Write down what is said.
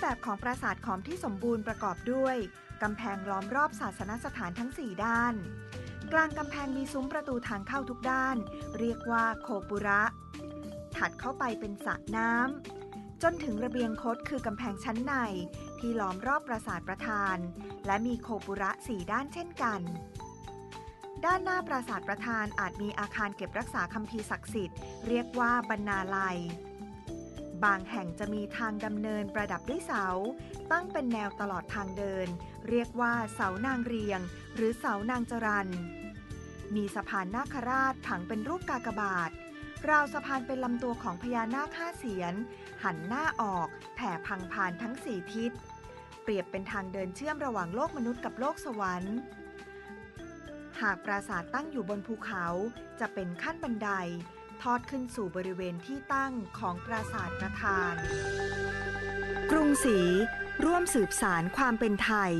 แบบของปราสาทขอมที่สมบูรณ์ประกอบด้วยกำแพงล้อมรอบศาสนสถานทั้ง 4 ด้าน กลางกำแพงมีซุ้มประตูทางเข้าทุกด้าน เรียกว่าโคปุระ ถัดเข้าไปเป็นสระน้ำจนถึงระเบียงคดคือกำแพงชั้นในที่ล้อมรอบปราสาทประธาน และมีโคปุระสี่ด้านเช่นกัน ด้านหน้าปราสาทประธานอาจมีอาคารเก็บรักษาคัมภีร์ศักดิ์สิทธิ์เรียกว่าบรรณาลัย บางแห่งจะมีทางดำเนินประดับด้วยเสา ตั้งเป็นแนวตลอดทางเดิน เรียกว่าเสานางเรียง หรือเสานางจรัน มีสะพานนาคราชผังเป็นรูปกากบาท ราวสะพานเป็นลำตัวของพญานาคห้าเสียน หันหน้าออกแผ่พังผ่านทั้งสี่ทิศ เปรียบเป็นทางเดินเชื่อมระหว่างโลกมนุษย์กับโลกสวรรค์ หากปราสาทตั้งอยู่บนภูเขาจะเป็นขั้นบันได ทอดขึ้นสู่บริเวณที่ตั้งของปราสาทประธาน กรุงศรีร่วมสืบสารความเป็นไทย